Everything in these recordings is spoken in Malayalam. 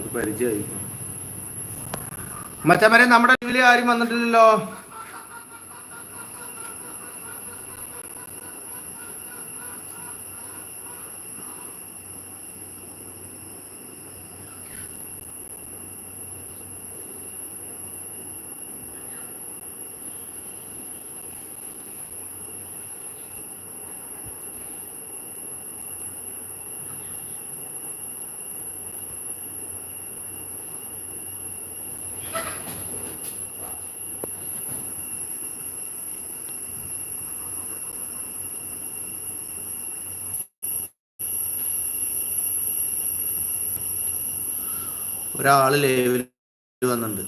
അവർക്ക് പരിചയമായി മച്ചമ്മരെ നമ്മുടെ ആരും വന്നിട്ടില്ലല്ലോ. ഒരാൾ ലൈവിൽ വന്നിട്ടുണ്ട്.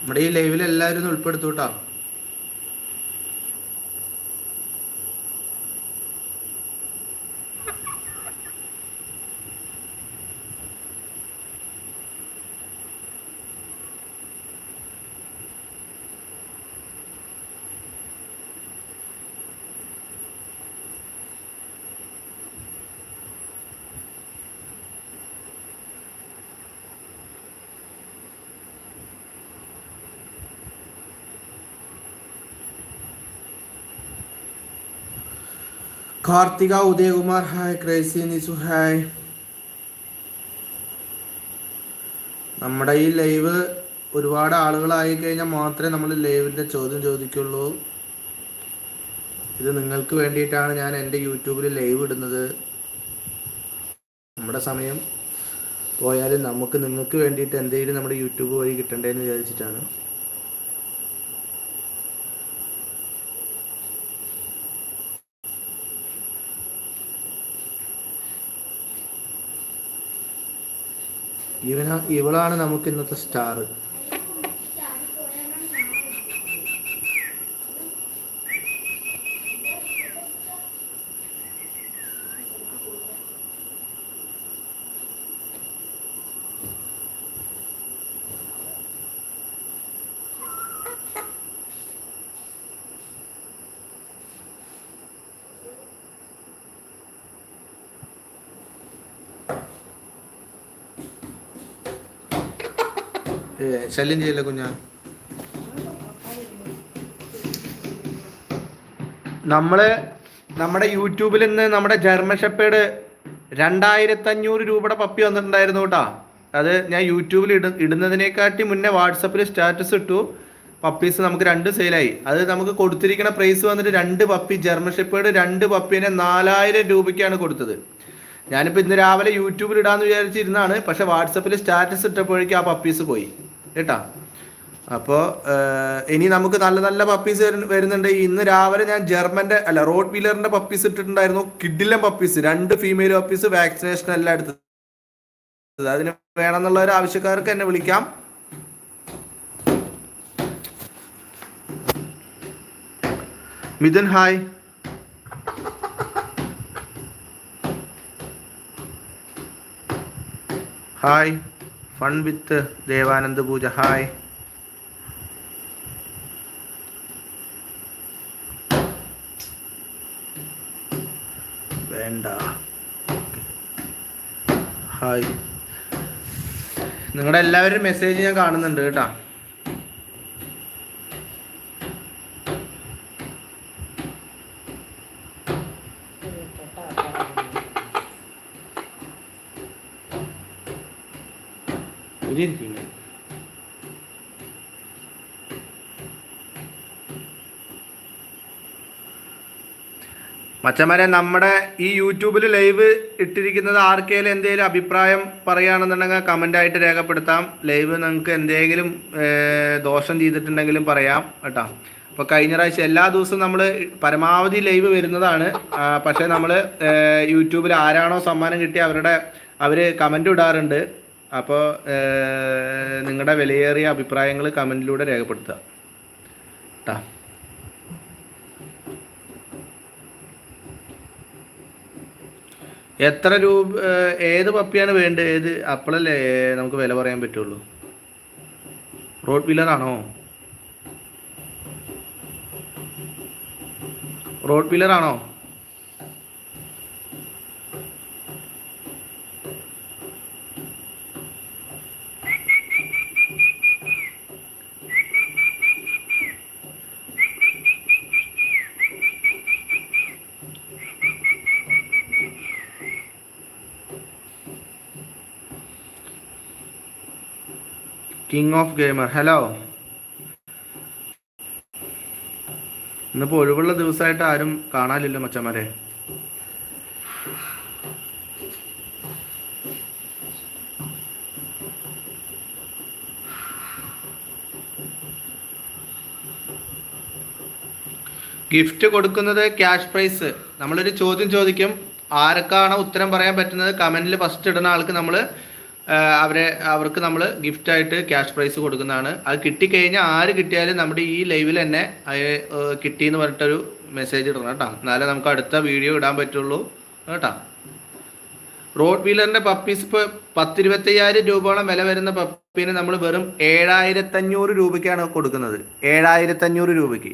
നമ്മുടെ ഈ ലൈവിൽ എല്ലാവരും ഒന്ന് ഉൾപ്പെടുത്തൂട്ടാ Karthika Udayakumar hi crazy Nisu hi. നമ്മുടെ ഈ ലൈവ് ഒരുപാട് ആളുകളായി കഴിഞ്ഞാൽ മാത്രമേ നമ്മൾ ലൈവിന്റെ ചോദ്യം ചോദിക്കുള്ളൂ. ഇത് നിങ്ങൾക്ക് വേണ്ടിയിട്ടാണ് ഞാൻ എന്റെ യൂട്യൂബിൽ ലൈവ് ഇടുന്നത്. നമ്മുടെ സമയം പോയാലും നമുക്ക് നിങ്ങൾക്ക് വേണ്ടിയിട്ട് എന്തെങ്കിലും നമ്മുടെ യൂട്യൂബ് വഴി കിട്ടണ്ടേന്ന് വിചാരിച്ചിട്ടാണ്. ഇവന ഇവളാണ് നമുക്ക് ഇന്നത്തെ സ്റ്റാർ ശല്യം ചെയ്യല്ലേ കുഞ്ഞ? നമ്മൾ നമ്മുടെ യൂട്യൂബിൽ നിന്ന് നമ്മുടെ ജർമ്മൻ ഷെപ്പേഡ് രണ്ടായിരത്തി അഞ്ഞൂറ് രൂപയുടെ പപ്പി വന്നിട്ടുണ്ടായിരുന്നു കേട്ടാ. അത് ഞാൻ യൂട്യൂബിൽ ഇട ഇടുന്നതിനെക്കാട്ടി മുന്നേ വാട്സപ്പിൽ സ്റ്റാറ്റസ് ഇട്ടു. പപ്പീസ് നമുക്ക് രണ്ട് സെയിലായി. അത് നമുക്ക് കൊടുത്തിരിക്കുന്ന പ്രൈസ് വന്നിട്ട് രണ്ട് പപ്പി ജർമ്മൻ ഷെപ്പേഡ് രണ്ട് പപ്പീനെ നാലായിരം രൂപയ്ക്കാണ് കൊടുത്തത്. ഞാനിപ്പോൾ ഇന്ന് രാവിലെ യൂട്യൂബിൽ ഇടാന്ന് വിചാരിച്ചിരുന്നാണ് പക്ഷെ വാട്സപ്പിൽ സ്റ്റാറ്റസ് ഇട്ടപ്പോഴേക്കും ആ പപ്പീസ് പോയി. കേട്ടാ? അപ്പോൾ ഇനി നമുക്ക് നല്ല നല്ല പപ്പീസ് വരുന്നുണ്ട്. ഇന്ന് രാവിലെ ഞാൻ ജർമ്മന്റെ അല്ല റോഡ് വീലറിന്റെ പപ്പീസ് ഇട്ടിട്ടുണ്ടായിരുന്നു. കിഡിലെ പപ്പീസ് രണ്ട് ഫീമെയിൽ പപ്പീസ് വാക്സിനേഷൻ എല്ലാം എടുത്തത്. അതിന് വേണമെന്നുള്ള ഒരു ആവശ്യക്കാർക്ക് എന്നെ വിളിക്കാം. Mithun hi. Hi. Fun with Devanand Pooja. Hi. വേണ്ട. ഹായ്. നിങ്ങളുടെ എല്ലാവരും മെസ്സേജ് ഞാൻ കാണുന്നുണ്ട് കേട്ടാ. മച്ചന്മാരെ നമ്മുടെ ഈ യൂട്യൂബിൽ ലൈവ് ഇട്ടിരിക്കുന്നത് ആർക്കെങ്കിലും എന്തെങ്കിലും അഭിപ്രായം പറയുകയാണെന്നുണ്ടെങ്കിൽ കമന്റായിട്ട് രേഖപ്പെടുത്താം. ലൈവ് നിങ്ങൾക്ക് എന്തെങ്കിലും ദോഷം ചെയ്തിട്ടുണ്ടെങ്കിലും പറയാം കേട്ടോ. അപ്പോൾ കഴിഞ്ഞ പ്രാവശ്യം എല്ലാ ദിവസവും നമ്മൾ പരമാവധി ലൈവ് വരുന്നതാണ്. പക്ഷേ നമ്മൾ യൂട്യൂബിൽ ആരാണോ സമ്മാനം കിട്ടിയ അവരുടെ അവർ കമന്റ് ഇടാറുണ്ട്. അപ്പോൾ നിങ്ങളുടെ വിലയേറിയ അഭിപ്രായങ്ങൾ കമന്റിലൂടെ രേഖപ്പെടുത്തുക. കേട്ടോ എത്ര രൂപ ഏത് പപ്പിയാണ് വേണ്ടത്? ഏത് അപ്പോഴല്ലേ നമുക്ക് വില പറയാൻ പറ്റുള്ളൂ. റോഡ് വീലറാണോ റോഡ് വീലറാണോ കിങ് ഓഫ് ഗെയിമർ ഹലോ ഇന്നിപ്പോ ഒഴിവുള്ള ദിവസമായിട്ട് ആരും കാണാനില്ലല്ലോ മച്ചന്മാരെ. ഗിഫ്റ്റ് കൊടുക്കുന്നത് ക്യാഷ് പ്രൈസ്. നമ്മളൊരു ചോദ്യം ചോദിക്കും. ആർക്കാണ് ഉത്തരം പറയാൻ പറ്റുന്നത്? കമന്റിൽ ഫസ്റ്റ് ഇടുന്ന ആൾക്ക് നമ്മൾ അവരെ അവർക്ക് നമ്മൾ ഗിഫ്റ്റ് ആയിട്ട് ക്യാഷ് പ്രൈസ് കൊടുക്കുന്നതാണ്. അത് കിട്ടിക്കഴിഞ്ഞാൽ ആര് കിട്ടിയാലും നമ്മുടെ ഈ ലൈവിൽ തന്നെ അത് എന്ന് പറഞ്ഞിട്ടൊരു മെസ്സേജ് ഇടണം കേട്ടോ. എന്നാലേ നമുക്ക് അടുത്ത വീഡിയോ ഇടാൻ പറ്റുള്ളൂ കേട്ടോ. റോഡ് വീലറിന്റെ പപ്പീസ് ഇപ്പോൾ പത്തിരുപത്തയ്യായിരം രൂപയോളം വില വരുന്ന പപ്പീനെ നമ്മൾ വെറും ഏഴായിരത്തഞ്ഞൂറ് രൂപയ്ക്കാണ് കൊടുക്കുന്നത്. ഏഴായിരത്തഞ്ഞൂറ് രൂപയ്ക്ക്.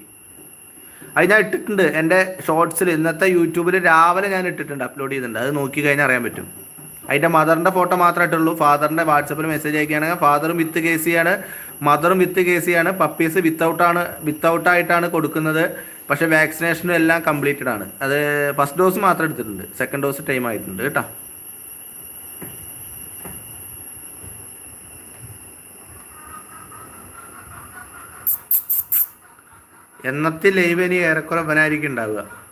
അത് ഞാൻ ഇട്ടിട്ടുണ്ട്. എന്റെ ഷോർട്സിൽ ഇന്നത്തെ യൂട്യൂബിൽ രാവിലെ ഞാൻ ഇട്ടിട്ടുണ്ട് അപ്ലോഡ് ചെയ്തിട്ടുണ്ട്. അത് നോക്കി കഴിഞ്ഞാൽ അറിയാൻ പറ്റും. അതിന്റെ മദറിന്റെ ഫോട്ടോ മാത്രമേ ഇട്ടുള്ളൂ ഫാദറിന്റെ വാട്സപ്പിൽ മെസ്സേജ് അയക്കുകയാണെങ്കിൽ ഫാദറും വിത്ത് കെ സിയാണ് മദറും വിത്ത് കെ സിയാണ് പപ്പീസ് വിത്തൗട്ടാണ് വിത്തൗട്ടായിട്ടാണ് കൊടുക്കുന്നത്. പക്ഷേ വാക്സിനേഷനും എല്ലാം കംപ്ലീറ്റഡ് ആണ്. അത് ഫസ്റ്റ് ഡോസ് മാത്രം എടുത്തിട്ടുണ്ട്. സെക്കൻഡ് ഡോസ് ടൈം ആയിട്ടുണ്ട് കേട്ടോ. എന്നത്തെ ലൈവ് ഇനി ഏറെക്കുറെ വനായിരിക്കും ഉണ്ടാവുക.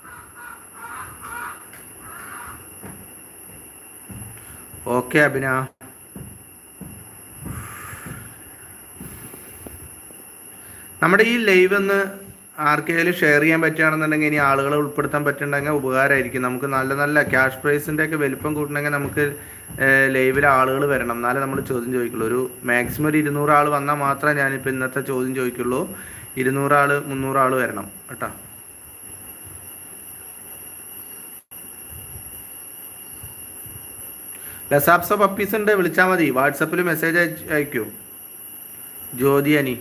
ഓക്കെ അഭിന നമ്മുടെ ഈ ലൈവ് ഒന്ന് ആർക്കെങ്കിലും ഷെയർ ചെയ്യാൻ പറ്റുകയാണെന്നുണ്ടെങ്കിൽ ഇനി ആളുകളെ ഉൾപ്പെടുത്താൻ പറ്റുന്നുണ്ടെങ്കിൽ ഉപകാരമായിരിക്കും. നമുക്ക് നല്ല നല്ല ക്യാഷ് പ്രൈസിന്റെ ഒക്കെ വലിപ്പം കൂട്ടണമെങ്കിൽ നമുക്ക് ലൈവിൽ ആളുകൾ വരണം. എന്നാലേ നമ്മൾ ചോദ്യം ചോദിക്കുള്ളൂ. ഒരു മാക്സിമം ഒരു ഇരുന്നൂറ് ആൾ വന്നാൽ മാത്രമേ ഞാനിപ്പോൾ ഇന്നത്തെ ചോദ്യം ചോദിക്കുള്ളൂ. ഇരുന്നൂറ് ആൾ മുന്നൂറ് ആൾ വരണം. കേട്ടോ. ലസാപ്സ പപ്പീസ് ഉണ്ട് വിളിച്ചാൽ മതി. വാട്സപ്പിൽ message അയക്കൂ. Jyothi Ani.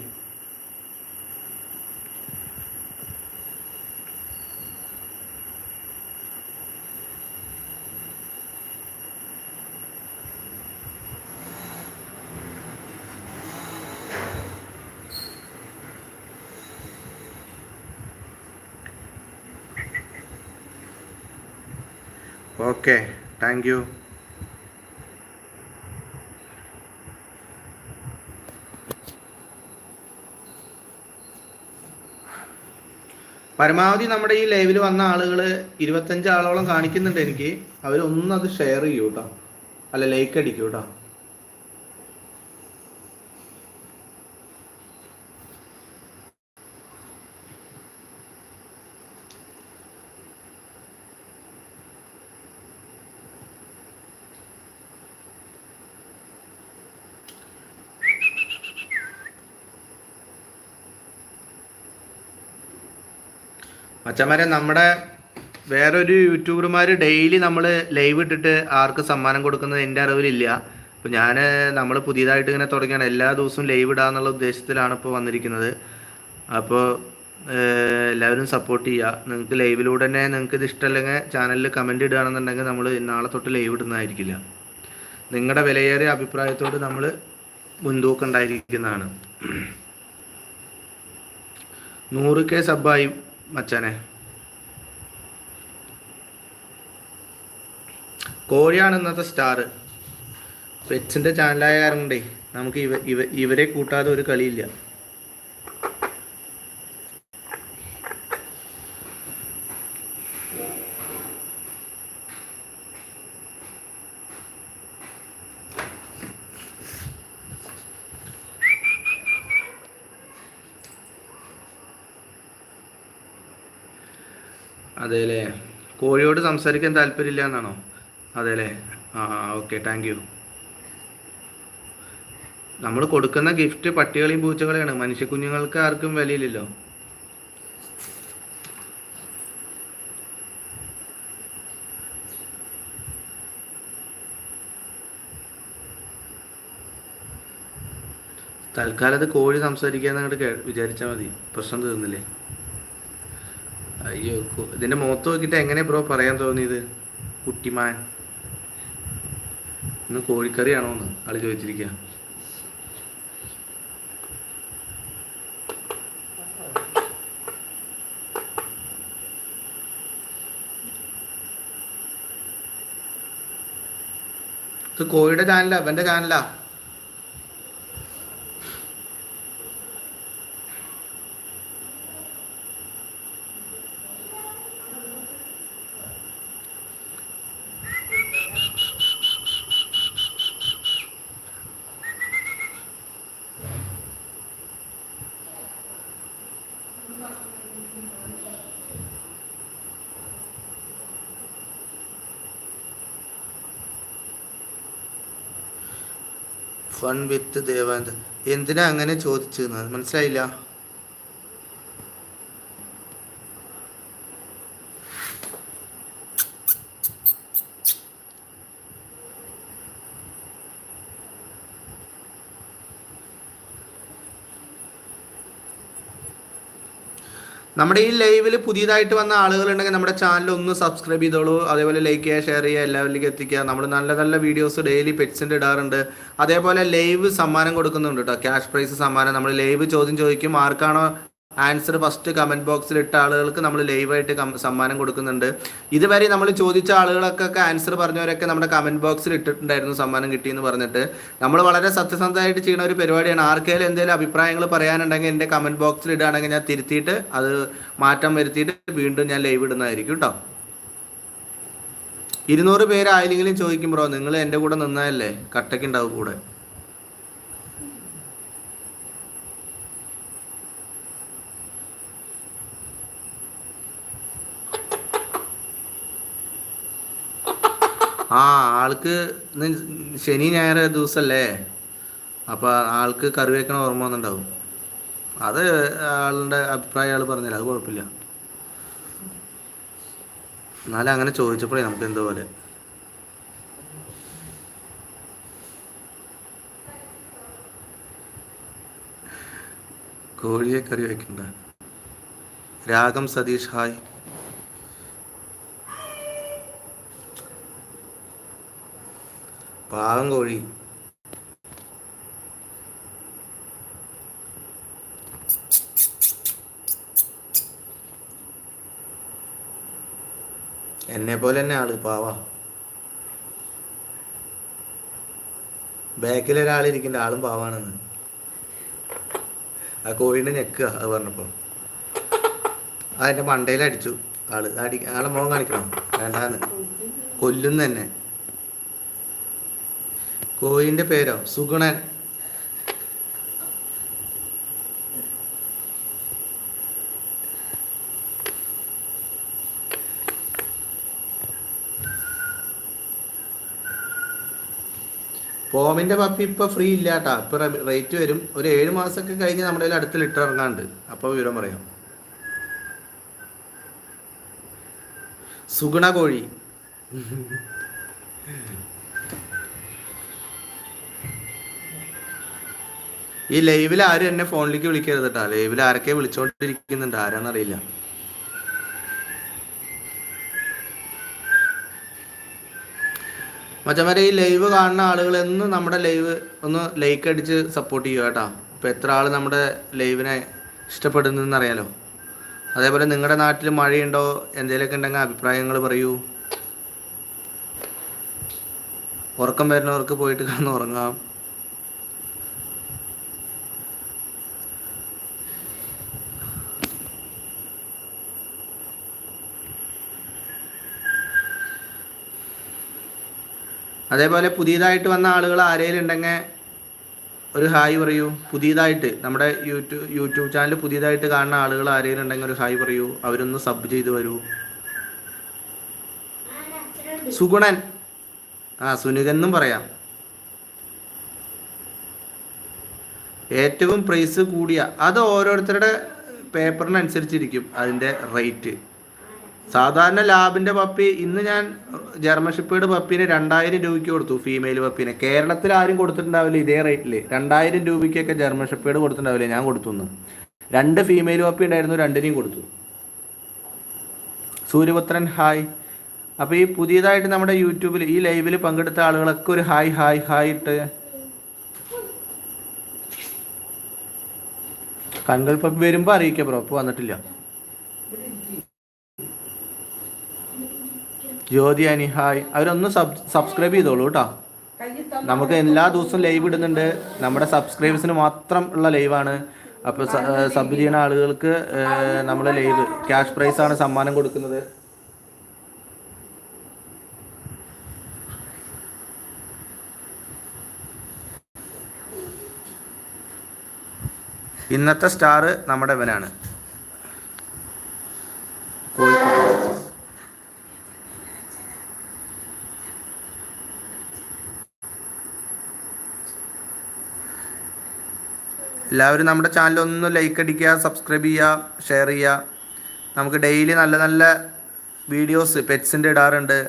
Okay thank you പരമാവധി നമ്മുടെ ഈ ലൈവിൽ വന്ന ആളുകൾ ഇരുപത്തഞ്ച് ആളോളം കാണിക്കുന്നുണ്ട് എനിക്ക്. അവരൊന്നും അത് ഷെയർ ചെയ്യൂട്ടോ. അല്ല ലൈക്ക് അടിക്കൂ മച്ചന്മാരെ നമ്മുടെ വേറൊരു യൂട്യൂബർമാർ ഡെയിലി നമ്മൾ ലൈവ് ഇട്ടിട്ട് ആർക്ക് സമ്മാനം കൊടുക്കുന്നത് എന്റെ അറിവിലില്ല. അപ്പോൾ ഞാൻ നമ്മൾ പുതിയതായിട്ട് ഇങ്ങനെ തുടങ്ങിയാണ്. എല്ലാ ദിവസവും ലൈവ് ഇടാന്നുള്ള ഉദ്ദേശത്തിലാണ് ഇപ്പോൾ വന്നിരിക്കുന്നത്. അപ്പോൾ എല്ലാവരും സപ്പോർട്ട് ചെയ്യുക നിങ്ങൾക്ക് ലൈവിലൂടെ തന്നെ നിങ്ങൾക്ക് ഇത് ഇഷ്ടമല്ലെങ്കിൽ ചാനലിൽ കമന്റ് ഇടുകയാണെന്നുണ്ടെങ്കിൽ നമ്മൾ നാളെ തൊട്ട് ലൈവ് ഇടുന്നതായിരിക്കില്ല. നിങ്ങളുടെ വിലയേറിയ അഭിപ്രായത്തോട് നമ്മൾ മുൻതൂക്കം ഉണ്ടായിരിക്കുന്നതാണ്. നൂറ് കെ സബ്ബായി മച്ചാനെ. കോഴിയാണ് ഇന്നത്തെ സ്റ്റാർ പെറ്റ്സിന്റെ ചാനലായ കാരണം നമുക്ക് ഇവ ഇവ ഇവരെ കൂട്ടാതെ ഒരു കളിയില്ല. സംസാരിക്കാൻ താല്പര്യമില്ല എന്നാണോ? അതെ അല്ലേ ആ ഓക്കെ താങ്ക് യു നമ്മൾ കൊടുക്കുന്ന ഗിഫ്റ്റ് പട്ടികളെയും പൂച്ചകളെയാണ്. മനുഷ്യ കുഞ്ഞുങ്ങൾക്ക് ആർക്കും വിലയില്ലല്ലോ. തൽക്കാലത്ത് കോഴി സംസാരിക്കാന്നങ്ങോട്ട് വിചാരിച്ചാൽ മതി. പ്രശ്നം തീർന്നില്ലേ? അയ്യോ ഇതിന്റെ മുഖത്ത് നോക്കിയിട്ട് എങ്ങനെ ബ്രോ പറയാൻ തോന്നിയത്? കുട്ടിമാൻ. ഇന്ന് കോഴിക്കറിയാണോ എന്ന് ആൾ ചോദിച്ചിരിക്കുക ഇത് കോഴിയുടെ ചാനലാ അവന്റെ ചാനലാ ഫൺ വിത്ത് ദേവാനന്ദ് എന്തിനാ അങ്ങനെ ചോദിച്ചു മനസ്സിലായില്ല? നമ്മുടെ ഈ ലൈവിൽ പുതിയതായിട്ട് വന്ന ആളുകളുണ്ടെങ്കിൽ നമ്മുടെ ചാനൽ ഒന്ന് സബ്സ്ക്രൈബ് ചെയ്തോളൂ. അതേപോലെ ലൈക്ക് ചെയ്യുക ഷെയർ ചെയ്യുക എല്ലാവരിലേക്ക് എത്തിക്കുക. നമ്മൾ നല്ല നല്ല വീഡിയോസ് ഡെയിലി പെറ്റ്സിന്റെ ഇടാറുണ്ട്. അതേപോലെ ലൈവ് സമ്മാനം കൊടുക്കുന്നുണ്ട് കേട്ടോ ക്യാഷ് പ്രൈസ് സമ്മാനം. നമ്മൾ ലൈവ് ചോദ്യം ചോദിക്കും ആർക്കാണോ ആൻസർ ഫസ്റ്റ് കമന്റ് ബോക്സിൽ ഇട്ട ആളുകൾക്ക് നമ്മൾ ലൈവായിട്ട് സമ്മാനം കൊടുക്കുന്നുണ്ട്. ഇതുവരെ നമ്മൾ ചോദിച്ച ആളുകളൊക്കെ ആൻസർ പറഞ്ഞവരൊക്കെ നമ്മുടെ കമന്റ് ബോക്സിൽ ഇട്ടിട്ടുണ്ടായിരുന്നു സമ്മാനം കിട്ടിയെന്ന് പറഞ്ഞിട്ട്. നമ്മൾ വളരെ സത്യസന്ധമായിട്ട് ചെയ്യുന്ന ഒരു പരിപാടിയാണ്. ആർക്കെങ്കിലും എന്തെങ്കിലും അഭിപ്രായങ്ങൾ പറയാനുണ്ടെങ്കിൽ എന്റെ കമന്റ് ബോക്സിൽ ഇടുകയാണെങ്കിൽ ഞാൻ തിരുത്തിയിട്ട് അത് മാറ്റം വരുത്തിയിട്ട് വീണ്ടും ഞാൻ ലൈവ് ഇടുന്നതായിരിക്കും കേട്ടോ ഇരുന്നൂറ് പേരായില്ലെങ്കിലും ബ്രോ നിങ്ങൾ എന്റെ കൂടെ നിന്നായല്ലേ കട്ടയ്ക്ക് ഉണ്ടാവും കൂടെ. ആ ആൾക്ക് ശനി ഞായർ ദിവസമല്ലേ അപ്പോൾ ആൾക്ക് കറി വെക്കണ ഓർമ്മ വന്നിട്ടുണ്ടാവും അത് ആളുടെ അഭിപ്രായം ആൾ പറഞ്ഞില്ല അത് കുഴപ്പമില്ല. എന്നാലും അങ്ങനെ ചോദിച്ചപ്പോഴേ നമുക്ക് എന്തോ പോലെ. കോഴിയെ കറി വെക്കണ്ട. രാഗം സതീഷ് ഹായ്. പാവം കോഴി. എന്നെ പോലെ തന്നെ ആൾ പാവ. ബാക്കിൽ ഒരാളിരിക്കണ്ട ആളും പാവാണെന്ന്. ആ കോഴിയുടെ ഞെക്കുക അത് പറഞ്ഞപ്പോ. അതെന്റെ മണ്ടയിൽ അടിച്ചു ആൾ. അടി ആളെ മുഖം കാണിക്കണം? വേണ്ടാന്ന്. കൊല്ലുന്ന തന്നെ കോയിന്റെ പേരോ? സുഗുണൻ. പോമിന്റെ പപ്പി ഇപ്പൊ ഫ്രീ ഇല്ല കേട്ടോ ഇപ്പൊ റേറ്റ് വരും. ഒരു ഏഴ് മാസമൊക്കെ കഴിഞ്ഞ് നമ്മുടെ കയ്യിൽ അടുത്ത് ലിറ്റർ ഇറങ്ങാണ്ട്. അപ്പോൾ വിവരം പറയാം. സുഗുണ കോഴി. ഈ ലൈവിൽ ആരും എന്നെ ഫോണിലേക്ക് വിളിക്കരുത് കേട്ടോ ലൈവിൽ ആരൊക്കെ വിളിച്ചോണ്ടിരിക്കുന്നുണ്ട്. ആരാന്നറിയില്ല. മച്ചമാരെ ഈ ലൈവ് കാണുന്ന ആളുകൾ എന്നും നമ്മുടെ ലൈവ് ഒന്ന് ലൈക്ക് അടിച്ച് സപ്പോർട്ട് ചെയ്യുക കേട്ടോ ഇപ്പം എത്ര ആൾ നമ്മുടെ ലൈവിനെ ഇഷ്ടപ്പെടുന്നെന്ന് അറിയാലോ. അതേപോലെ നിങ്ങളുടെ നാട്ടിൽ മഴയുണ്ടോ? എന്തെങ്കിലുമൊക്കെ ഉണ്ടെങ്കിൽ അഭിപ്രായങ്ങൾ പറയൂ. ഉറക്കം വരുന്നവർക്ക് പോയിട്ട് കിടന്ന് ഉറങ്ങാം. അതേപോലെ പുതിയതായിട്ട് വന്ന ആളുകൾ ആരെങ്കിലും ഉണ്ടെങ്കിൽ ഒരു ഹായ് പറയൂ. പുതിയതായിട്ട് നമ്മുടെ യൂട്യൂബ് യൂട്യൂബ് ചാനൽ പുതിയതായിട്ട് കാണുന്ന ആളുകൾ ആരെങ്കിലും ഉണ്ടെങ്കിൽ ഒരു ഹായ് പറയൂ. അവരൊന്ന് സബ് ചെയ്ത് വരൂ. സുഗുണൻ. ആ സുനുകെന്നും പറയാം. ഏറ്റവും പ്രൈസ് കൂടിയ അത് ഓരോരുത്തരുടെ പേപ്പറിനനുസരിച്ചിരിക്കും അതിന്റെ റേറ്റ്. സാധാരണ ലാബിന്റെ പപ്പി ഇന്ന് ഞാൻ ജർമ്മൻ പപ്പിന് രണ്ടായിരം രൂപയ്ക്ക് കൊടുത്തു ഫീമെയിൽ പപ്പിനെ. കേരളത്തിൽ ആരും കൊടുത്തിട്ടുണ്ടാവില്ല ഇതേ റേറ്റിൽ രണ്ടായിരം രൂപയ്ക്കൊക്കെ ജർമ്മൻ ഷിപ്പേഡ് കൊടുത്തിട്ടുണ്ടാവില്ല ഞാൻ കൊടുത്തു. രണ്ട് ഫീമെയിൽ പപ്പി ഉണ്ടായിരുന്നു രണ്ടിനെയും കൊടുത്തു. സൂര്യപുത്രൻ ഹായ് അപ്പോൾ ഈ പുതിയതായിട്ട് നമ്മുടെ യൂട്യൂബിൽ ഈ ലൈവിൽ പങ്കെടുത്ത ആളുകളൊക്കെ ഒരു ഹായ് ഹായ് ഹായ് ഇട്ട് പപ്പി വരുമ്പോൾ അറിയിക്കാം ബ്രോ ഇപ്പോൾ വന്നിട്ടില്ല. ജ്യോതി അനി ഹായ്. അവരൊന്ന് സബ് സബ്സ്ക്രൈബ് ചെയ്തോളൂ കേട്ടോ. നമുക്ക് എല്ലാ ദിവസവും ലൈവ് ഇടുന്നുണ്ട്. നമ്മുടെ സബ്സ്ക്രൈബേഴ്സിന് മാത്രം ഉള്ള ലൈവാണ് അപ്പോൾ സബ് ചെയ്യുന്ന ആളുകൾക്ക് നമ്മൾ ലൈവ് ക്യാഷ് പ്രൈസ് ആണ് സമ്മാനം കൊടുക്കുന്നത്. ഇന്നത്തെ സ്റ്റാർ നമ്മുടെ ഇവനാണ്. കോഴിക്കോട് എല്ലാവരും നമ്മുടെ ചാനൽ ഒന്ന് ലൈക്ക് അടിക്കുക സബ്സ്ക്രൈബ് ചെയ്യുക ഷെയർ ചെയ്യുക. നമുക്ക് ഡെയിലി നല്ല നല്ല വീഡിയോസ് പെറ്റ്സിന്റെ ഇടാറുണ്ട്.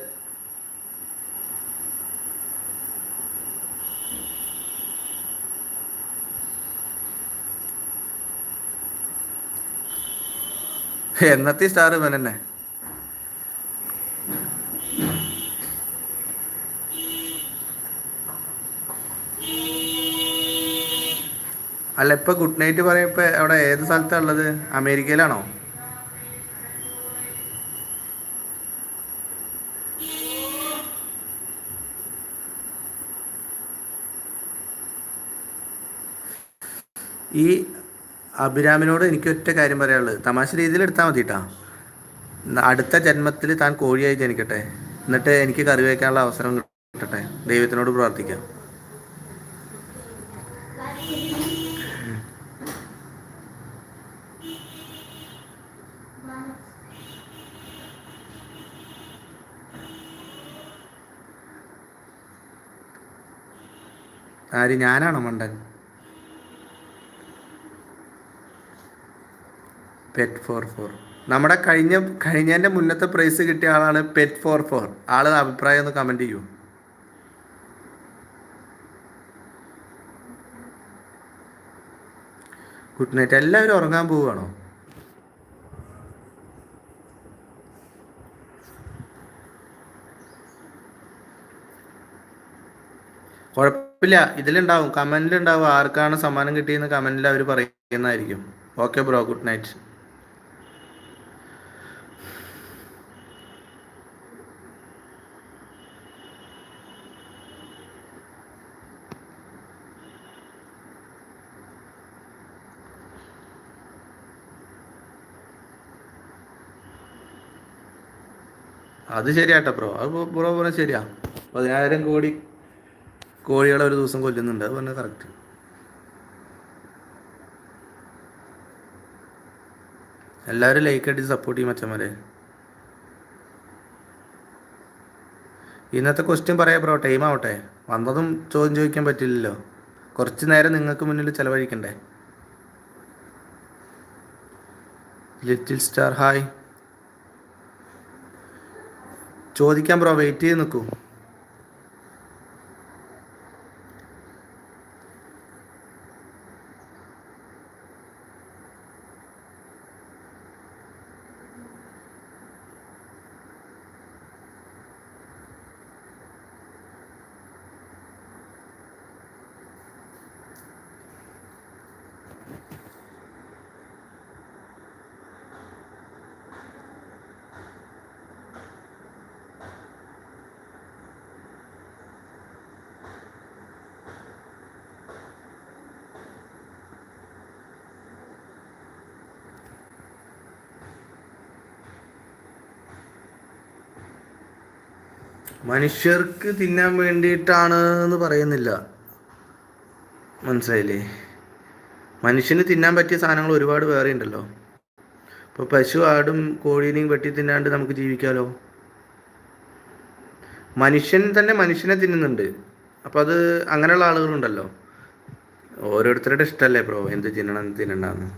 എന്നത്തെ സ്റ്റാർ ഇവൻ തന്നെ? അല്ല ഇപ്പൊ ഗുഡ് നൈറ്റ് പറയപ്പോ അവിടെ ഏത് സ്ഥലത്താ ഉള്ളത്? അമേരിക്കയിലാണോ? ഈ അഭിരാമിനോട് എനിക്ക് ഒറ്റ കാര്യം പറയാനുള്ളത്. തമാശ രീതിയിൽ എടുത്താൽ മതി കേട്ടാ അടുത്ത ജന്മത്തിൽ താൻ കോഴിയായി ജനിക്കട്ടെ. എന്നിട്ട് എനിക്ക് കറി വയ്ക്കാനുള്ള അവസരം കിട്ടട്ടെ. ദൈവത്തിനോട് പ്രാർത്ഥിക്കാം. ആര്? ഞാനാണോ മണ്ടൻ? പെറ്റ് ഫോർ ഫോർ നമ്മുടെ കഴിഞ്ഞ കഴിഞ്ഞതിന്റെ മുന്നത്തെ പ്രൈസ് കിട്ടിയ ആളാണ് പെറ്റ് ഫോർ ഫോർ ആൾ അഭിപ്രായം ഒന്ന് കമന്റ് ചെയ്യൂ. ഗുഡ് നൈറ്റ് എല്ലാവരും ഉറങ്ങാൻ പോവുകയാണോ? കുഴപ്പമില്ല. ഇതിലുണ്ടാവും. കമന്റിലുണ്ടാവും ആർക്കാണ് സമ്മാനം കിട്ടിയെന്ന് കമന്റിൽ അവർ പറയുന്നതായിരിക്കും. Okay bro. Good night. അത് ശരിയാട്ടോ ബ്രോ. അത് ബ്രോ ബ്രോ ശരിയാ. പതിനായിരം കോടി കോഴികളെ ഒരു ദിവസം കൊല്ലുന്നുണ്ട്. അത് പറഞ്ഞാൽ കറക്റ്റ് എല്ലാവരും ലൈക്ക് അടിച്ച് സപ്പോർട്ട് ചെയ്യും അച്ഛന്മാരെ. ഇന്നത്തെ ക്വസ്റ്റ്യൻ പറയാം ബ്രോ ടൈം ആവട്ടെ. വന്നതും ചോദ്യം ചോദിക്കാൻ പറ്റില്ലല്ലോ. കുറച്ച് നേരം നിങ്ങൾക്ക് മുന്നിൽ ചിലവഴിക്കണ്ടേ? ലിറ്റിൽ സ്റ്റാർ ഹായ് ചോദിക്കാം ബ്രോ വെയിറ്റ് ചെയ്ത് നിൽക്കൂ. മനുഷ്യർക്ക് തിന്നാൻ വേണ്ടിയിട്ടാണ് എന്ന് പറയുന്നില്ല. മനസ്സിലായില്ലേ? മനുഷ്യന് തിന്നാൻ പറ്റിയ സാധനങ്ങൾ ഒരുപാട് വേറെ ഉണ്ടല്ലോ. ഇപ്പോൾ പശു ആടും കോഴീനെയും വെട്ടി തിന്നാണ്ട് നമുക്ക് ജീവിക്കാമല്ലോ മനുഷ്യൻ തന്നെ മനുഷ്യനെ തിന്നുന്നുണ്ട്. അപ്പോൾ അത് അങ്ങനെയുള്ള ആളുകളുണ്ടല്ലോ. ഓരോരുത്തരുടെ ഇഷ്ടമല്ലേ പ്രോ എന്ത് തിന്നണം തിന്നണ്ടെന്ന്.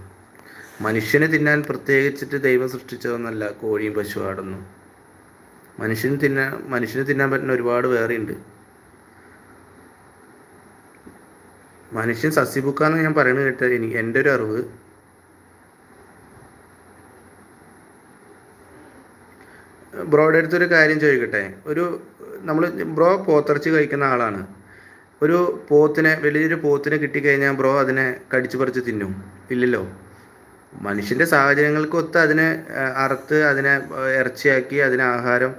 മനുഷ്യനെ തിന്നാൻ പ്രത്യേകിച്ചിട്ട് ദൈവം സൃഷ്ടിച്ചതൊന്നല്ല കോഴിയും പശു ആടൊന്നും. മനുഷ്യന് തിന്നാൻ മനുഷ്യന് തിന്നാൻ പറ്റുന്ന ഒരുപാട് വേറെയുണ്ട് മനുഷ്യൻ സസ്യബുക്കാന്ന് ഞാൻ പറയുന്നത് കേട്ട എനിക്ക് എന്റെ ഒരു അറിവ്. ബ്രോയുടെ അടുത്തൊരു കാര്യം ചോദിക്കട്ടെ? ഒരു നമ്മൾ ബ്രോ പോത്തിറച്ചി കഴിക്കുന്ന ആളാണ്. ഒരു പോത്തിനെ വലിയൊരു പോത്തിനെ കിട്ടിക്കഴിഞ്ഞാൽ ബ്രോ അതിനെ കടിച്ചു പറിച്ച് തിന്നും. ഇല്ലല്ലോ? മനുഷ്യന്റെ സാഹചര്യങ്ങൾക്കൊത്ത് അതിനെ ആ, അറുത്ത് അതിനെ ഇറച്ചിയാക്കി അതിനെ ആഹാരം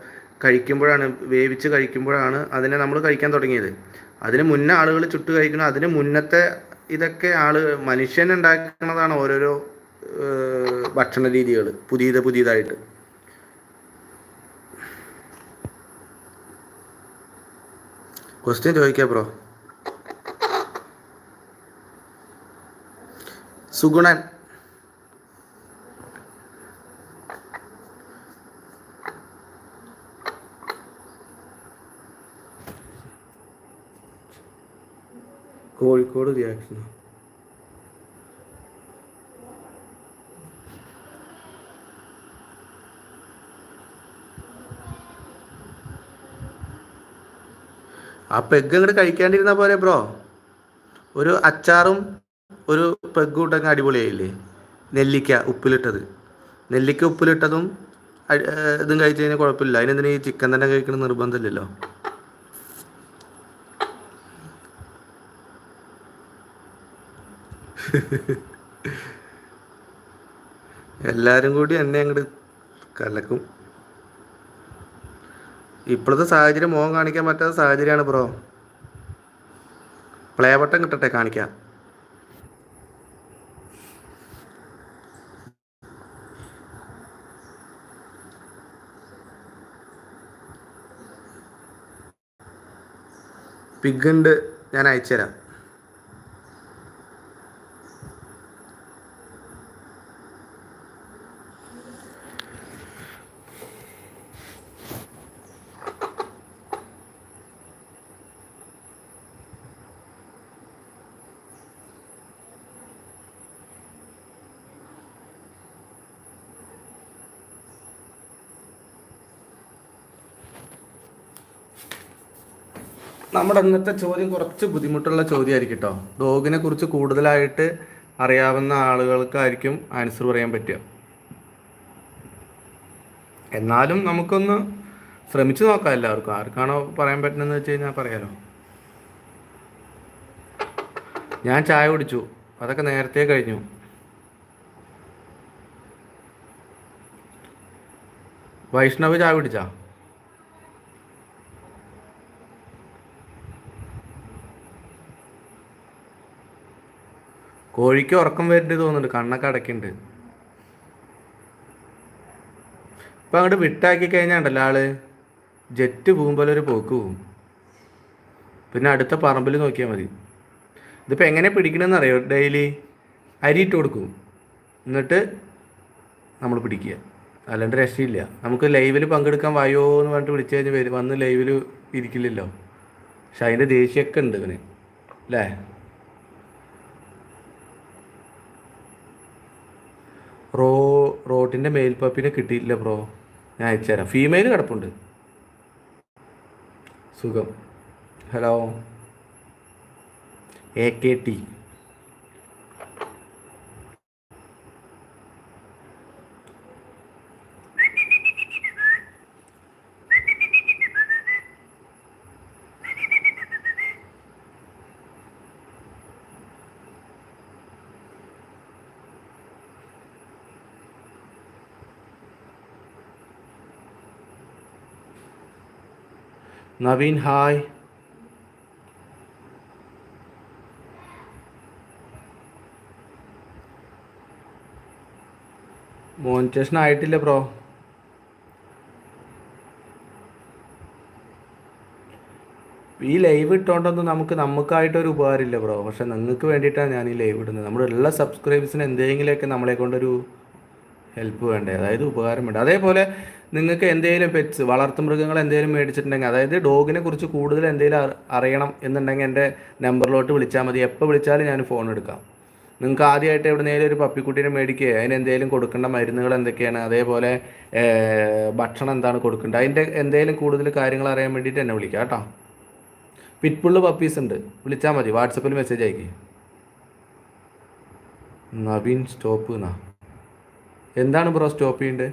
കഴിക്കുമ്പോഴാണ് വേവിച്ച് കഴിക്കുമ്പോഴാണ് അതിനെ നമ്മൾ കഴിക്കാൻ തുടങ്ങിയത്. അതിന് മുന്നേ ആളുകൾ ചുട്ട് കഴിക്കണം. അതിന് മുന്നത്തെ ഇതൊക്കെ ആൾ മനുഷ്യൻ ഉണ്ടാക്കുന്നതാണ് ഓരോരോ ഭക്ഷണ രീതികൾ പുതിയത് പുതിയതായിട്ട്. ക്വസ്റ്റ്യൻ ചോദിക്കാം ബ്രോ സുഗുണൻ കോഴിക്കോട് റിയാക്ഷൻ ആ പെഗ് അങ്ങോട്ട് കഴിക്കാണ്ടിരുന്ന പോലെ ബ്രോ ഒരു അച്ചാറും ഒരു പെഗ് കൂട്ടങ്ങ് അടിപൊളിയായില്ലേ? നെല്ലിക്ക ഉപ്പിലിട്ടത്. നെല്ലിക്ക ഉപ്പിലിട്ടതും ഇതും കഴിച്ചു കഴിഞ്ഞാൽ കുഴപ്പമില്ല. അതിനെന്തിനാ ഈ ചിക്കൻ തന്നെ കഴിക്കണം നിർബന്ധമില്ലല്ലോ. എല്ലാരും കൂടി എന്നെ അങ്ങോട്ട് കലക്കും. ഇപ്പോഴത്തെ സാഹചര്യം മോഹം കാണിക്കാൻ പറ്റാത്ത സാഹചര്യമാണ് ബ്രോ. പ്ലേ ബട്ടൺ കിട്ടട്ടെ കാണിക്കാം. പിഗ് ഞാൻ അയച്ചുതരാം. നമ്മുടെ ഇന്നത്തെ ചോദ്യം കുറച്ച് ബുദ്ധിമുട്ടുള്ള ചോദ്യമായിരിക്കും കേട്ടോ ഡോഗിനെ കുറിച്ച് കൂടുതലായിട്ട് അറിയാവുന്ന ആളുകൾക്കായിരിക്കും ആൻസർ പറയാൻ പറ്റുക. എന്നാലും നമുക്കൊന്ന് ശ്രമിച്ചു നോക്കാം എല്ലാവർക്കും. ആർക്കാണോ പറയാൻ പറ്റുന്നതെന്ന് വെച്ച് കഴിഞ്ഞാൽ പറയാലോ. ഞാൻ ചായ കുടിച്ചു. അതൊക്കെ നേരത്തെ കഴിഞ്ഞു. വൈഷ്ണവ് ചായ കുടിച്ചാ? കോഴിക്ക് ഉറക്കം വരുന്നുണ്ട് തോന്നുന്നുണ്ട്. കണ്ണൊക്കെ അടയ്ക്കുന്നുണ്ട് ഇപ്പൊ അങ്ങോട്ട് വിട്ടാക്കി കഴിഞ്ഞാൽ ഉണ്ടല്ലോ ആൾ. ജെറ്റ് പോകുമ്പോൾ ഒരു പോക്ക് പോകും പിന്നെ അടുത്ത പറമ്പിൽ നോക്കിയാൽ മതി. ഇതിപ്പോൾ എങ്ങനെ പിടിക്കണമെന്ന് അറിയോ? ഡെയിലി അരി ഇട്ട് കൊടുക്കും. എന്നിട്ട് നമ്മൾ പിടിക്കുക. അല്ലാണ്ട് രക്ഷയില്ല. നമുക്ക് ലൈവിൽ പങ്കെടുക്കാൻ വായോ എന്ന് പറഞ്ഞിട്ട് വിളിച്ചു കഴിഞ്ഞാൽ വരും. വന്ന് ലൈവിൽ ഇരിക്കില്ലല്ലോ. പക്ഷെ അതിന്റെ ദേഷ്യമൊക്കെ ഉണ്ട് ഇവന്. അല്ലേ? റോ റോട്ടിന്റെ മേൽപ്പപ്പിനെ കിട്ടിയില്ല ബ്രോ. ഞാൻ അയച്ചുതരാം ഫീമെയിൽ കിടപ്പുണ്ട്. സുഖം. Hello A K T Naveen hi. Monetisation ആയിട്ടില്ല ബ്രോ. ഈ ലൈവ് ഇട്ടുകൊണ്ടൊന്നും നമുക്ക് നമുക്കായിട്ടൊരു ഉപകാരമില്ല ബ്രോ. പക്ഷെ നിങ്ങൾക്ക് വേണ്ടിയിട്ടാണ് ഞാൻ ഈ ലൈവ് ഇടുന്നത്. നമ്മുടെ എല്ലാ സബ്സ്ക്രൈബേഴ്സിന് എന്തെങ്കിലുമൊക്കെ നമ്മളെ കൊണ്ടൊരു ഹെൽപ്പ് വേണ്ടേ? അതായത് ഉപകാരം വേണ്ട അതേപോലെ നിങ്ങൾക്ക് എന്തെങ്കിലും പെറ്റ്സ് വളർത്തു മൃഗങ്ങൾ എന്തെങ്കിലും മേടിച്ചിട്ടുണ്ടെങ്കിൽ അതായത് ഡോഗിനെ കുറിച്ച് കൂടുതൽ എന്തെങ്കിലും അറിയണം എന്നുണ്ടെങ്കിൽ എന്റെ നമ്പറിലോട്ട് വിളിച്ചാൽ മതി. എപ്പോൾ വിളിച്ചാലും ഞാൻ ഫോൺ എടുക്കാം. നിങ്ങൾക്ക് ആദ്യമായിട്ട് നേരെ ഒരു പപ്പിക്കുട്ടീനെ മേടിക്കുക അതിന് എന്തെങ്കിലും കൊടുക്കേണ്ട മരുന്നുകൾ എന്തൊക്കെയാണ്? അതേപോലെ ഭക്ഷണം എന്താണ് കൊടുക്കേണ്ടത്? അതിന്റെ എന്തെങ്കിലും കൂടുതൽ കാര്യങ്ങൾ അറിയാൻ വേണ്ടിയിട്ട് എന്നെ വിളിക്കാം കേട്ടോ. പിറ്റ്പുള്ള് പപ്പീസ് ഉണ്ട്. വിളിച്ചാൽ മതി. വാട്സപ്പിൽ മെസ്സേജ് അയക്കി. നവീൻ സ്റ്റോപ്പ് എന്നാ എന്താണ് ബ്രോ സ്റ്റോപ്പ് ചെയ്യേണ്ടത്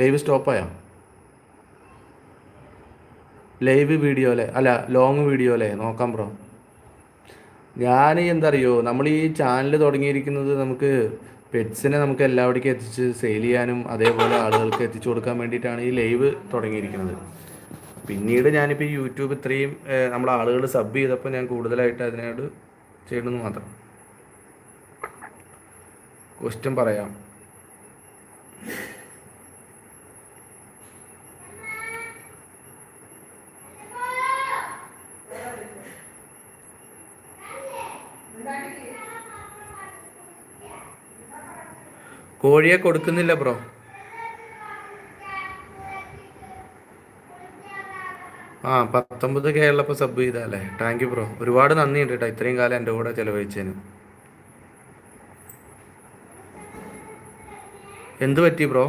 ലൈവ് സ്റ്റോപ്പായോ? ലൈവ് വീഡിയോ അല്ലേ? അല്ല ലോങ് വീഡിയോ അല്ലേ? നോക്കാം ബ്രോ. ഞാൻ എന്തറിയോ നമ്മൾ ഈ ചാനൽ തുടങ്ങിയിരിക്കുന്നത് നമുക്ക് പെറ്റ്സിനെ നമുക്ക് എല്ലാവിടേക്കും എത്തിച്ച് സെയിൽ ചെയ്യാനും അതേപോലെ ആളുകൾക്ക് എത്തിച്ചു കൊടുക്കാൻ വേണ്ടിയിട്ടാണ് ഈ ലൈവ് തുടങ്ങിയിരിക്കുന്നത്. പിന്നീട് ഞാനിപ്പോൾ ഈ യൂട്യൂബ് ഇത്രയും നമ്മൾ ആളുകൾ സബ് ചെയ്തപ്പോൾ ഞാൻ കൂടുതലായിട്ട് അതിനോട് ചെയ്യണമെന്ന് മാത്രം. ക്വസ്റ്റ്യൻ പറയാം. കോഴിയെ കൊടുക്കുന്നില്ല ബ്രോ. ആ പത്തൊമ്പത് കെ ഉള്ളപ്പോൾ സബ് ചെയ്താലേ താങ്ക് യു ബ്രോ. ഒരുപാട് നന്ദിയുണ്ട് കേട്ടോ ഇത്രയും കാലം എന്റെ കൂടെ ചിലവഴിച്ചതിന്. എന്ത് പറ്റി ബ്രോ?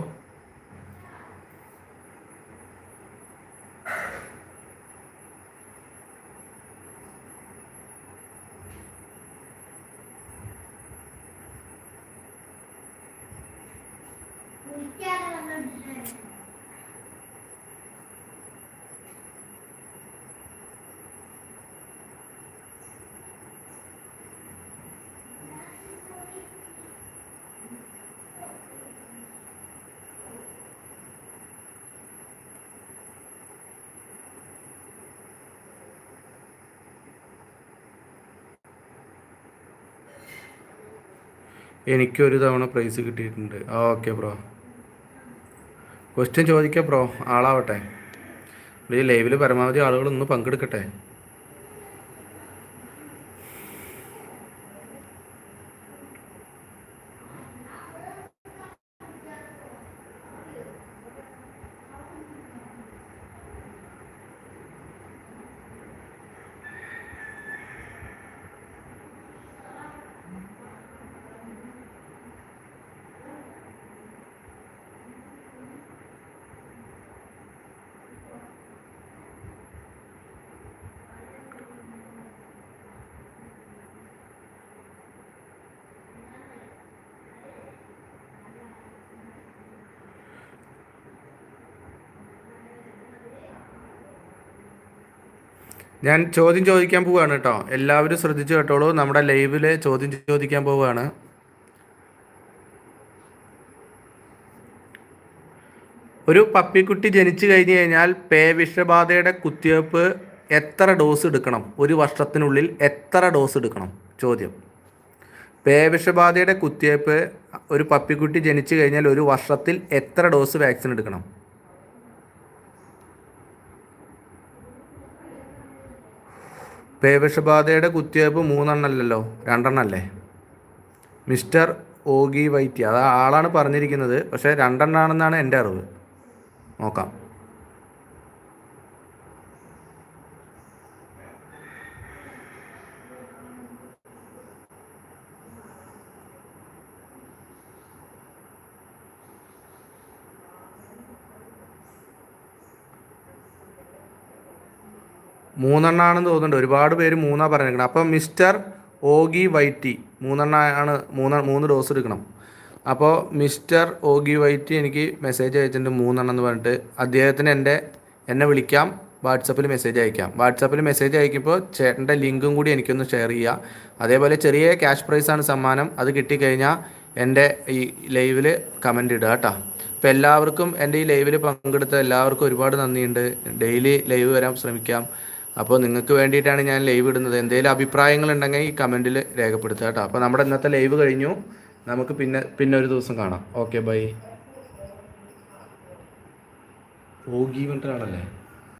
എനിക്കൊരു തവണ പ്രൈസ് കിട്ടിയിട്ടുണ്ട്. ഓക്കെ ബ്രോ ക്വസ്റ്റ്യൻ ചോദിക്കാം ബ്രോ ആളാവട്ടെ. ഈ ലൈവിൽ പരമാവധി ആളുകളൊന്ന് പങ്കെടുക്കട്ടെ. ഞാൻ ചോദ്യം ചോദിക്കാൻ പോവുകയാണ് കേട്ടോ. എല്ലാവരും ശ്രദ്ധിച്ചു കേട്ടോളൂ. നമ്മുടെ ലൈവിൽ ചോദ്യം ചോദിക്കാൻ പോവുകയാണ് ഒരു പപ്പിക്കുട്ടി ജനിച്ചു കഴിഞ്ഞു കഴിഞ്ഞാൽ പേ വിഷബാധയുടെ കുത്തിവയ്പ്പ് എത്ര ഡോസ് എടുക്കണം? ഒരു വർഷത്തിനുള്ളിൽ എത്ര ഡോസ് എടുക്കണം? ചോദ്യം. പേ വിഷബാധയുടെ കുത്തിവയ്പ്പ് ഒരു പപ്പിക്കുട്ടി ജനിച്ചു കഴിഞ്ഞാൽ ഒരു വർഷത്തിൽ എത്ര ഡോസ് വാക്സിൻ എടുക്കണം? പേവിഷബാധയുടെ കുത്തിവയ്പ്പ് മൂന്നെണ്ണമല്ലല്ലോ രണ്ടെണ്ണമല്ലേ മിസ്റ്റർ ഓഗി വൈറ്റി അത് ആളാണ് പറഞ്ഞിരിക്കുന്നത്. പക്ഷേ രണ്ടെണ്ണാണെന്നാണ് എന്റെ അറിവ്. നോക്കാം. മൂന്നെണ്ണാണെന്ന് തോന്നുന്നുണ്ട്. ഒരുപാട് പേര് മൂന്നാ പറഞ്ഞിരിക്കണം അപ്പം മിസ്റ്റർ ഓഗി വൈറ്റി മൂന്നെണ്ണാണ് മൂന്ന് മൂന്ന് ഡോസ് എടുക്കണം. അപ്പോൾ മിസ്റ്റർ ഓഗി വൈറ്റി എനിക്ക് മെസ്സേജ് അയച്ചിട്ടുണ്ട് മൂന്നെണ്ണം എന്ന് പറഞ്ഞിട്ട്. അദ്ദേഹത്തിന് എന്റെ എന്നെ വിളിക്കാം. വാട്സപ്പിൽ മെസ്സേജ് അയക്കാം. വാട്സപ്പിൽ മെസ്സേജ് അയക്കുമ്പോൾ ചേട്ടന്റെ ലിങ്കും കൂടി എനിക്കൊന്ന് ഷെയർ ചെയ്യുക അതേപോലെ ചെറിയ ക്യാഷ് പ്രൈസാണ് സമ്മാനം. അത് കിട്ടിക്കഴിഞ്ഞാൽ എന്റെ ഈ ലൈവിൽ കമന്റ് ഇടുക കേട്ടോ. അപ്പോൾ എല്ലാവർക്കും എന്റെ ഈ ലൈവിൽ പങ്കെടുത്ത എല്ലാവർക്കും ഒരുപാട് നന്ദിയുണ്ട്. ഡെയിലി ലൈവ് വരാൻ ശ്രമിക്കാം. അപ്പോൾ നിങ്ങൾക്ക് വേണ്ടിയിട്ടാണ് ഞാൻ ലൈവ് ഇടുന്നത്. എന്തെങ്കിലും അഭിപ്രായങ്ങൾ ഉണ്ടെങ്കിൽ ഈ കമന്റിൽ രേഖപ്പെടുത്തുക കേട്ടോ. അപ്പോൾ നമ്മുടെ ഇന്നത്തെ ലൈവ് കഴിഞ്ഞു. നമുക്ക് പിന്നെ പിന്നെ ഒരു ദിവസം കാണാം. Okay bye ogee പറഞ്ഞിട്ടാണല്ലേ